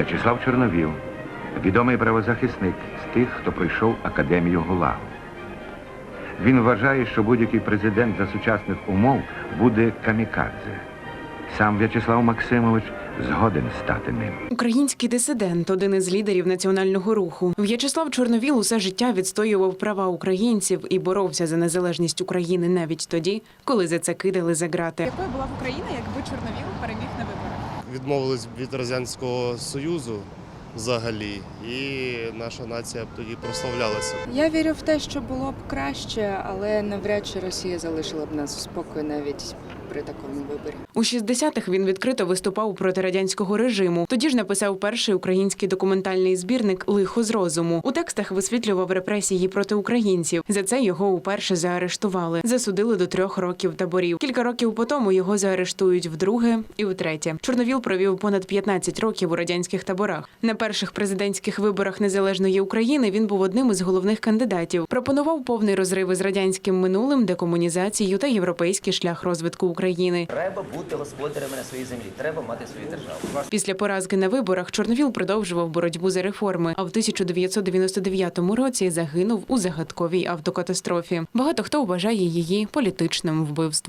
В'ячеслав Чорновіл, відомий правозахисник з тих, хто пройшов академію ГУЛАГу. Він вважає, що будь-який президент за сучасних умов буде камікадзе. Сам В'ячеслав Максимович згоден стати ним. Український дисидент, один із лідерів національного руху. В'ячеслав Чорновіл усе життя відстоював права українців і боровся за незалежність України навіть тоді, коли за це кидали за грати. Якою була б Україна, якби Чорновіл переміг на виборах? відмовились від Радянського Союзу взагалі, і наша нація б тоді прославлялася. Я вірю в те, що було б краще, але навряд чи Росія залишила б нас в спокої навіть при такому виборі. У 60-х він відкрито виступав проти радянського режиму. Тоді ж написав перший український документальний збірник Лихо з розуму. У текстах висвітлював репресії проти українців. За це його уперше заарештували. Засудили до трьох років таборів. Кілька років по тому його заарештують вдруге і втретє. Чорновіл провів понад 15 років у радянських таборах. На перших президентських виборах незалежної України він був одним із головних кандидатів. Пропонував повний розрив із радянським минулим, декомунізацію та європейський шлях розвитку України. Треба бути господарями на своїй землі, треба мати свою державу. Після поразки на виборах Чорновіл продовжував боротьбу за реформи. А в 1999 році загинув у загадковій автокатастрофі. Багато хто вважає її політичним вбивством.